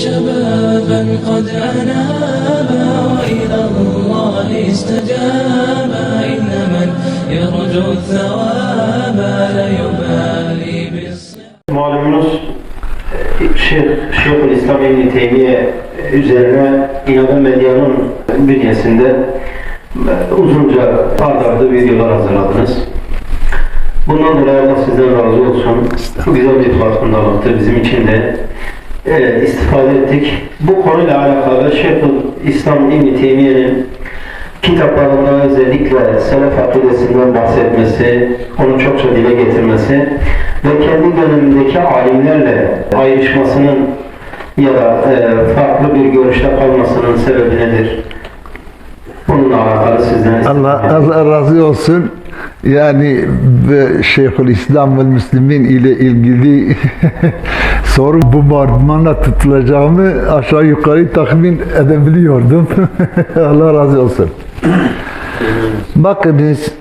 شبابا قد أنابا وإلى الله استجابا إن من يرجو الثواب لا يبالي بالصيام Malumunuz Şeyh, Şeyhül İslam İbni Teymiye üzerine İnanın Medya'nın bünyesinde e, uzunca ardarda videolar hazırladınız. Bundan dolayı Allah sizden razı olsun. Bu güzel bir farkındalıktır bizim için de. e, istifade ettik. Bu konuyla alakalı Şeyhül İslam İbni Teymiye'nin kitaplarında özellikle selef akidesinden bahsetmesi, onu çokça dile getirmesi ve kendi dönemindeki alimlerle ayrışmasının ya da e, farklı bir görüşte kalmasının sebebi nedir? Bununla alakalı sizden Allah, Allah razı olsun. Yani Şeyhül İslam ve Müslümin ile ilgili soru bombardımana tutulacağımı aşağı yukarı tahmin edebiliyordum. Allah razı olsun. Bakınız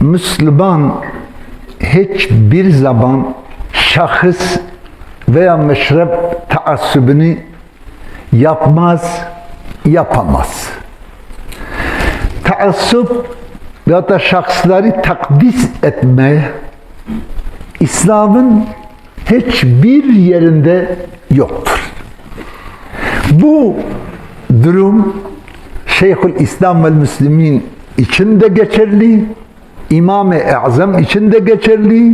Müslüman hiçbir zaman şahıs veya meşrep taassubunu yapmaz, yapamaz taassup ya da şahsları takdis etmeye İslam'ın hiçbir yerinde yoktur. Bu durum Şeyhül İslam ve Müslümin için de geçerli, İmam-ı Azam için de geçerli,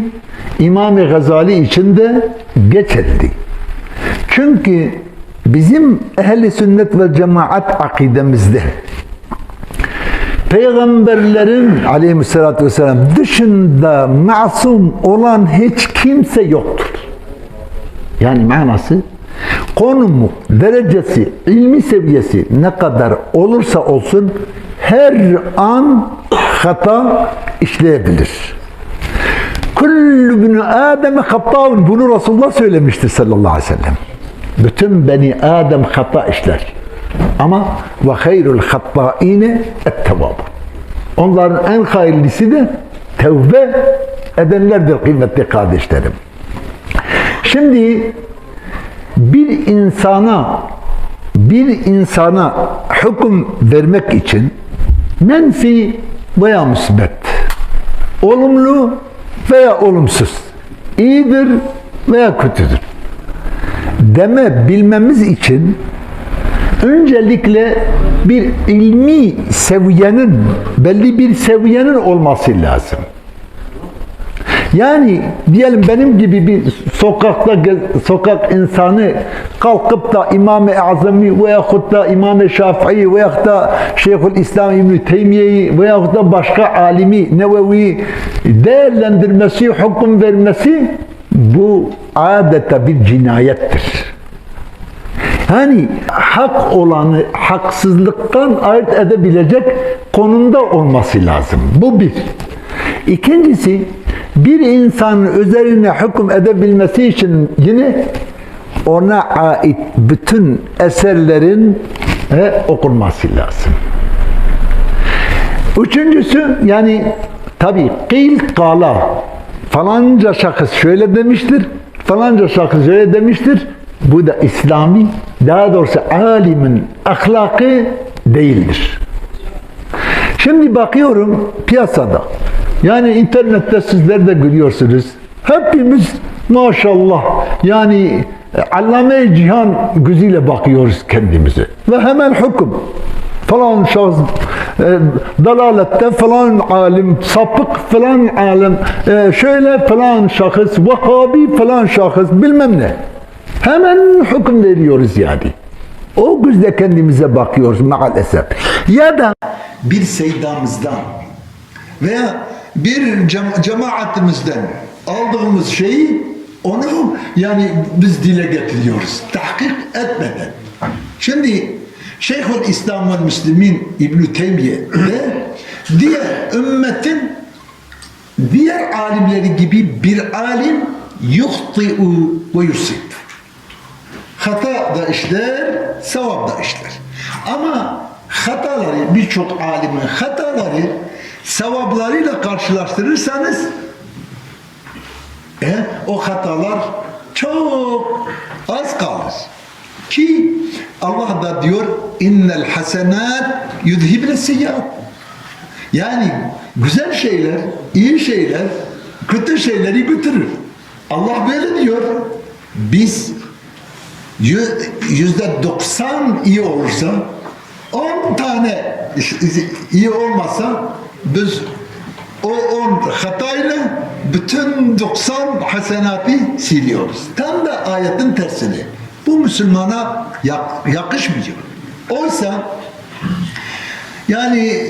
İmam-ı Gazali için de geçerli. Çünkü bizim ehli sünnet ve cemaat akidemizde Peygamberlerin aleyhissalatü vesselam dışında masum olan hiç kimse yoktur. Yani manası konumu, derecesi, ilmi seviyesi ne kadar olursa olsun her an hata işleyebilir. Kullu bini Adem'e hattavun. Bunu Resulullah söylemiştir sallallahu aleyhi ve sellem. Bütün beni Adem hata işler. Ama ve hayrul hattâine ettevâb. Onların en hayırlısı da tevbe edenlerdir kıymetli kardeşlerim. Şimdi bir insana bir insana hüküm vermek için menfi veya müsbet, olumlu veya olumsuz, iyidir veya kötüdür deme bilmemiz için öncelikle bir ilmi seviyenin, belli bir seviyenin olması lazım. Yani diyelim benim gibi bir sokakta sokak insanı kalkıp da İmam-ı Azami veyahut da İmam-ı Şafii veyahut da Şeyhül İslam İbni Teymiye'yi veyahut da başka alimi Nevevi değerlendirmesi, hüküm vermesi bu adeta bir cinayettir. Yani hak olanı haksızlıktan ayırt edebilecek konumda olması lazım. Bu bir. İkincisi bir insanın üzerine hüküm edebilmesi için yine ona ait bütün eserlerin e, okunması lazım. Üçüncüsü yani tabi kıyl kala falanca şahıs şöyle demiştir, falanca şahıs şöyle demiştir. Bu da İslami, daha doğrusu alimin ahlakı değildir. Şimdi bakıyorum piyasada. Yani internette sizler de görüyorsunuz. Hepimiz maşallah yani e, allame cihan gözüyle bakıyoruz kendimize. Ve hemen hüküm. Falan şahıs e, dalalette falan alim, sapık falan alim, e, şöyle falan şahıs, Vahhabi falan şahıs bilmem ne. Hemen hüküm veriyoruz yani. O gözle kendimize bakıyoruz maalesef. Ya da bir seydamızdan veya bir cem- cemaatimizden aldığımız şeyi onu yani biz dile getiriyoruz. Tahkik etmeden. Şimdi Şeyhül İslam ve Müslümin İbn-i Teymiye de diğer ümmetin diğer alimleri gibi bir alim yuhti'u ve yusib. Hata da işler, sevap da işler. Ama hataları, birçok alimin hataları sevaplarıyla karşılaştırırsanız e, o hatalar çok az kalır. Allah da diyor innel hasenat yudhibne seyyiat. Yani güzel şeyler, iyi şeyler, kötü şeyleri götürür. Allah böyle diyor. Biz yü- yüzde doksan iyi olursa, on tane iyi olmasa biz o on hatayla bütün 90 hasenatı siliyoruz. Tam da ayetin tersini. Bu Müslümana yak- yakışmıyor. Oysa yani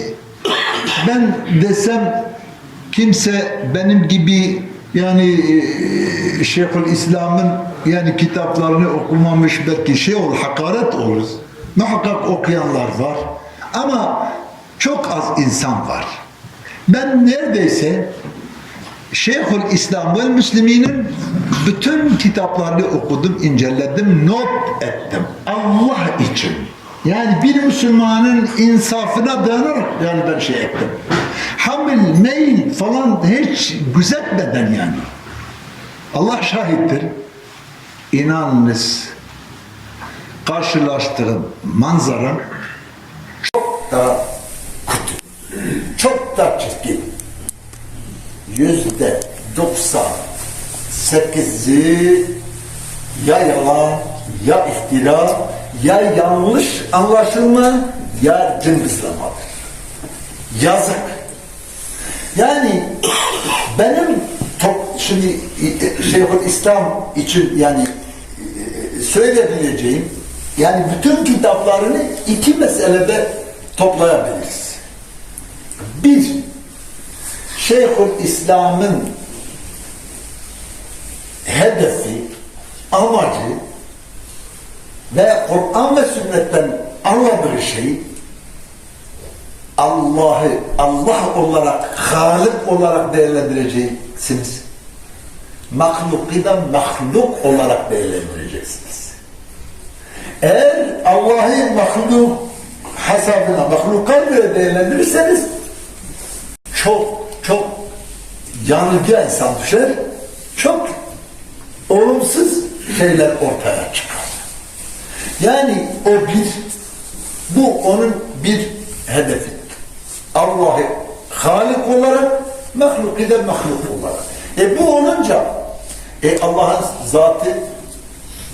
ben desem kimse benim gibi yani e, Şeyhül İslam'ın yani kitaplarını okumamış belki şey olur, hakaret olur. Muhakkak okuyanlar var. Ama çok az insan var. Ben neredeyse Şeyhül İslam ve Müslümin'in bütün kitaplarını okudum, inceledim, not ettim. Allah için. Yani bir Müslümanın insafına dayanarak yani ben şey ettim. Hamil, meyil falan hiç gözetmeden yani. Allah şahittir. İnanınız karşılaştığım manzara çok da kötü. Çok da çirkin yüzde doksan sekizi ya yalan, ya iftira, ya yanlış anlaşılma, ya cımbızlamadır. Yazık. Yani benim top, şimdi e, Şeyhül İslam için yani e, söyleyebileceğim yani bütün kitaplarını iki meselede toplayabiliriz. Bir, Şeyhül İslam'ın hedefi, amacı ve Kur'an ve sünnetten anladığı şey Allah'ı Allah olarak, Halik olarak değerlendireceksiniz. Mahluku da mahluk olarak değerlendireceksiniz. Eğer Allah'ı mahluk hesabına, mahluka göre değerlendirirseniz çok çok yanılgı insan düşer, çok olumsuz şeyler ortaya çıkar. Yani o bir, bu onun bir hedefi. Allah'ı Halik olarak, mahluku da mahluk olarak. E bu olunca, e Allah'ın zatı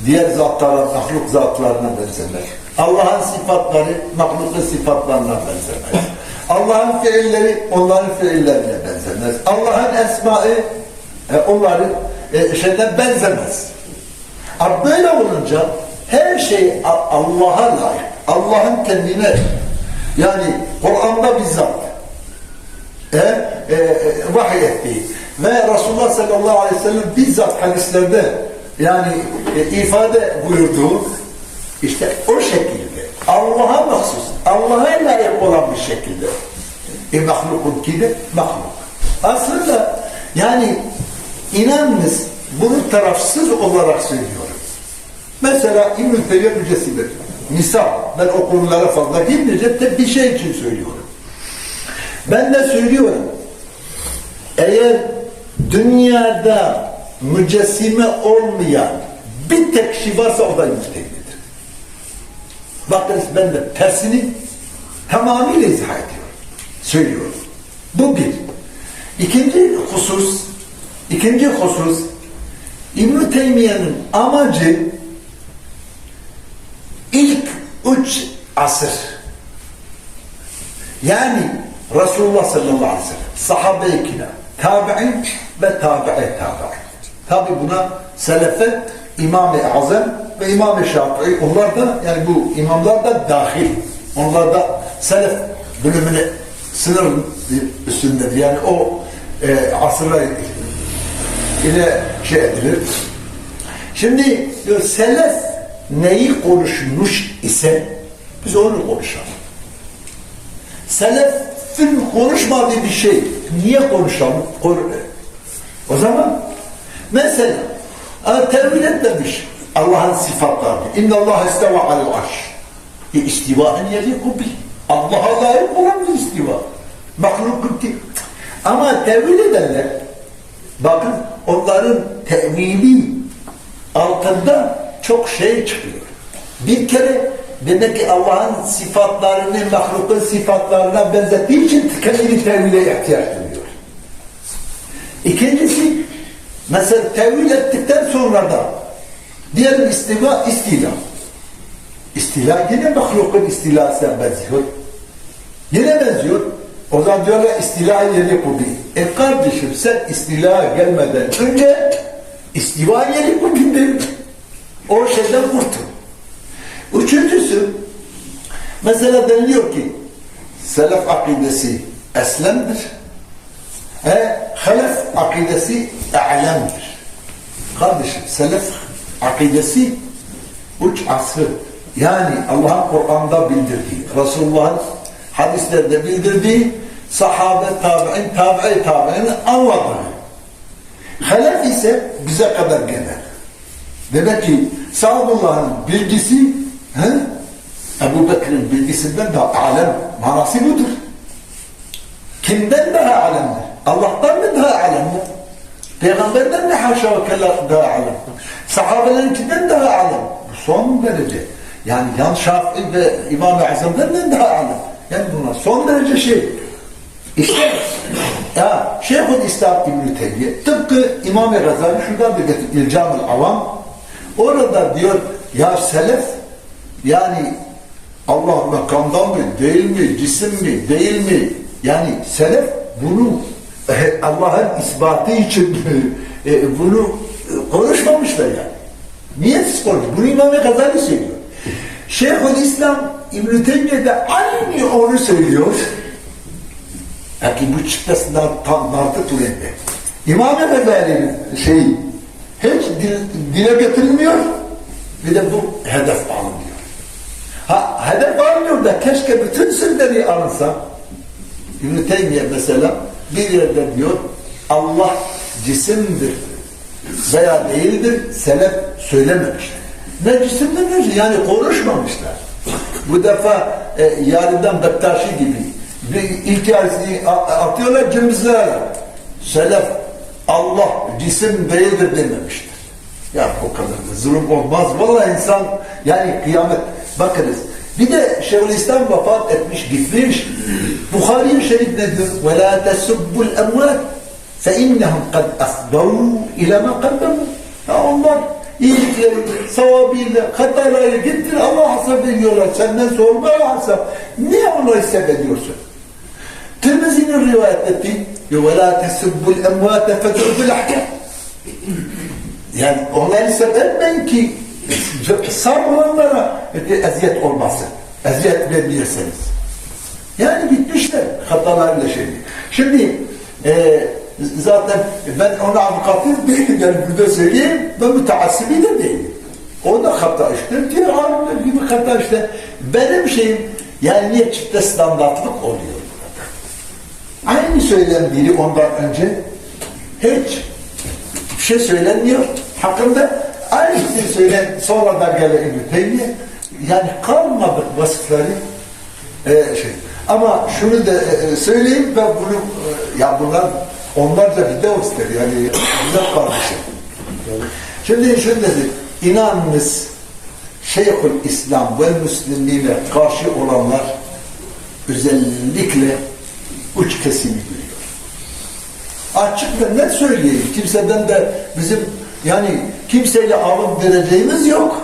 diğer zatlara, mahluk zatlarına benzemez. Allah'ın sıfatları mahlukun sıfatlarına benzemez. Allah'ın fiilleri onların fiillerine benzemez. Allah'ın esmaı e, onların e, şeyden benzemez. Ama böyle olunca her şey Allah'a layık. Allah'ın kendine yani Kur'an'da bizzat e, e, vahiy ettiği ve Resulullah sallallahu aleyhi ve sellem bizzat hadislerde yani e, ifade buyurduğu işte o şekilde Allah'a mahsus, Allah'a layık olan bir şekilde e mahlukun de mahluk. Aslında yani inanınız bunu tarafsız olarak söylüyorum. Mesela İbn-i Teymiye mücessidir. Misal, ben o konulara fazla girmeyeceğim, tek bir şey için söylüyorum. Ben de söylüyorum, eğer dünyada mücessime olmayan bir tek kişi varsa o da Teymiye'dir. Bakınız ben de tersini tamamıyla izah ediyorum. Söylüyorum. Bu bir. İkinci husus, ikinci husus, İbn-i Teymiye'nin amacı ilk üç asır yani Resulullah sallallahu aleyhi ve sellem sahabe-i kiram tabi'in ve tabi'i tabi'in tabi buna selefe İmam-ı Azam ve İmam-ı Şafii onlar da yani bu imamlar da dahil. Onlar da selef bölümüne sınır üstündedir. Yani o e, asırla ile şey edilir. Şimdi diyor selef neyi konuşmuş ise biz onu konuşalım. Selefin konuşmadığı bir şey niye konuşalım? Konu- O zaman mesela tevil etmemiş Allah'ın sıfatlarını. İnne Allah isteva alel arş. E istivaen yeliku bih. Allah'a layık olan bir istiva. Mahluk değil. Ama tevil edenler bakın onların tevili altında çok şey çıkıyor. Bir kere demek ki Allah'ın sıfatlarını mahlukun sıfatlarına benzettiği için kendini tevhile ihtiyaç duyuyor. İkincisi, mesela tevil ettikten sonra da diyelim istiva, istila. İstila yine mahlukun istilasına benziyor. Yine benziyor. O zaman diyorlar istila yeri kubi. E kardeşim sen istila gelmeden önce istiva yeri kubindir. O şeyden kurtul. Üçüncüsü mesela deniliyor ki selef akidesi eslemdir. He, halef akidesi a'lemdir. Kardeşim selef akidesi uç asrı yani Allah'ın Kur'an'da bildirdiği, Resulullah'ın hadislerde bildirdiği, sahabe, tabi'in, tabi'i tabi'in anladığı. Halef ise bize kadar gelir. Demek ki Sa'dullah'ın bilgisi he? Ebu Bekir'in bilgisinden daha alem manası budur. Kimden daha alemdir? Allah'tan mı daha alemdir? Peygamberden mi haşa ve kella daha alem? Sahabelerinkinden daha alem. Bu son derece. Yani yan Şafii ve İmam-ı Azam'dan da daha alem. Yani bunlar son derece şey. İşte ya Şeyhül İslam İbn-i Teymiye tıpkı İmam-ı Gazali şuradan bir getir İlcam-ül Avam orada diyor ya selef yani Allah makamdan mı değil mi cisim mi değil mi yani selef bunu Allah'ın ispatı için e, bunu konuşmamışlar yani. Niye siz konuşuyorsunuz? Bunu İmam-ı Gazali söylüyor. Şeyhül İslam İbn-i Teymiye de aynı onu söylüyor. Lakin bu çıktasından tam nartı türende. İmam-ı Gazali'nin şeyi hiç dil, dile getirilmiyor bir de bu hedef alınıyor. Ha hedef alınıyor da keşke bütün sözleri alınsa İbn-i Teymiye mesela bir yerde diyor Allah cisimdir veya değildir selef söylememişler. Ne cisimdir ne yani konuşmamışlar. Bu defa e, yarından Bektaşi gibi bir ilk yarısını atıyorlar cımbızlarla. Selef Allah cisim değildir dememiştir. Ya o kadar da zulüm olmaz. Vallahi insan yani kıyamet bakınız. Bir de Şeyhülislam vefat etmiş gitmiş. Bukhari Şerif nedir? وَلَا تَسُبُّ الْاَمْوَاتِ فَاِنَّهُمْ قَدْ اَفْضَوْا اِلَى مَا قَدَّمُوا Ya onlar iyilikleri, savabıyla, hataları gittir Allah hesap ediyorlar. Senden sormaya hesap. Niye onları hesap ediyorsun? Tirmizi'nin rivayet ettiği وَلَا تَسُبُّ الْاَمْوَاتَ فَتُعْبُ الْاحْكَامِ Yani onları hesap etmeyin ki sabranlara eziyet olmasın. Eziyet vermiyorsanız. Yani bitmişler hatalarıyla şey. Şimdi e, zaten ben ona avukatım değilim yani burada söyleyeyim ben müteassibi de değilim. O da hata işte. Diğer alimler gibi hata işte. Benim şeyim yani niye çifte standartlık oluyor? Aynı söyleyen biri ondan önce hiç bir şey söylenmiyor. Hakkında aynı şey söyleyen sonradan gelen İbn-i Teymiye yani kalmadık vasıfları e, şey. Ama şunu da e, söyleyeyim ben bunu e, ya bunlar onlarca video ister yani güzel kardeşim. Şimdi şunu dedi inanınız Şeyhül İslam ve Müslümine karşı olanlar özellikle uç kesimi biliyor. Açık ve söyleyeyim. Kimseden de bizim yani kimseyle alıp vereceğimiz yok.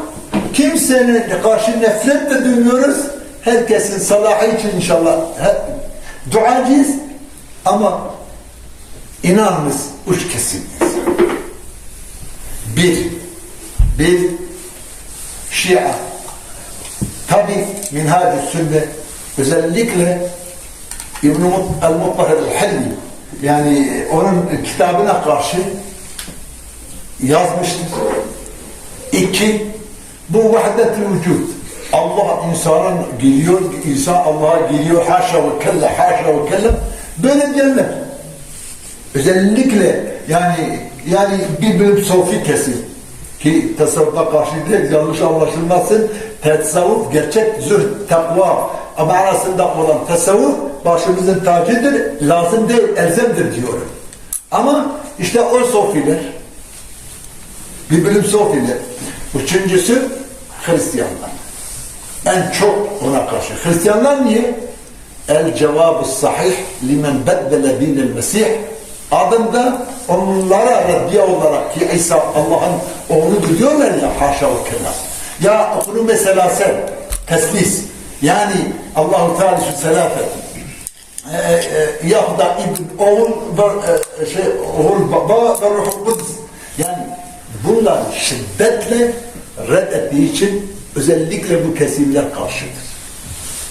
Kimsenin karşı nefret de duymuyoruz. Herkesin salahı için inşallah duacıyız. Ama inanınız uç kesimiz. Bir, bir Şia. Tabi minhaj sünne özellikle İbn-i el-Muttahir el-Hilmi yani onun kitabına karşı yazmıştır. İki, bu vahdet-i vücud. Allah insanın geliyor, insan Allah'a geliyor, haşa ve kelle, haşa ve kelle, böyle diyenler. Özellikle yani yani bir bölüm sofi kesim ki tasavvufa karşı değil, yanlış anlaşılmasın, tasavvuf gerçek zühd, takva ama arasında olan tasavvuf başımızın tacıdır, lazım değil, elzemdir diyorum. Ama işte o sofiler, bir bölüm sofiler, üçüncüsü Hristiyanlar. En çok ona karşı. Hristiyanlar niye? El cevabı sahih limen beddele dinel mesih adında onlara reddiye olarak ki İsa Allah'ın oğludur diyorlar ya haşa ve kella. Ya bunu mesela sen teslis yani Allahu Teala şu selafet e, e, ya da ibn, oğul e, şey oğul baba ve ruhul kudüs yani bunlar şiddetle reddettiği için özellikle bu kesimler karşıdır.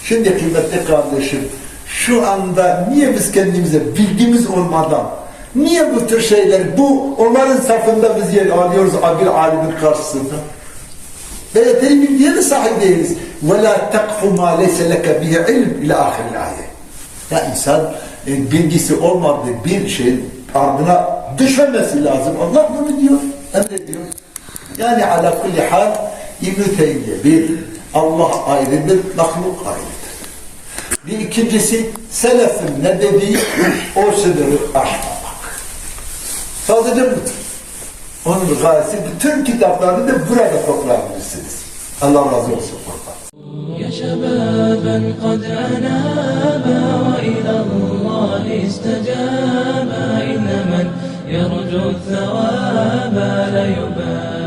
Şimdi kıymetli kardeşim şu anda niye biz kendimize bilgimiz olmadan niye bu tür şeyler bu onların safında biz yer alıyoruz bir alimin karşısında veya değil bilgiye de sahip değiliz وَلَا تَقْفُ مَا لَيْسَ لَكَ بِهِ عِلْمٍ ila ahir ayet. Ya insan e, bilgisi olmadığı bir şeyin ardına düşmemesi lazım. Allah bunu diyor, emrediyor. Yani ala kulli hal İbn-i Teymiye bir, Allah ayrıdır, mahluk ayrıdır. Bir ikincisi, selefin ne dediği o sınırı aşmamak. Sadece budur. Onun gayesi bütün kitaplarını da burada toplayabilirsiniz. Allah razı olsun. Kurban. يا شبابا قد أنابا وإلى الله استجابا إن من يرجو الثواب لا يبالي.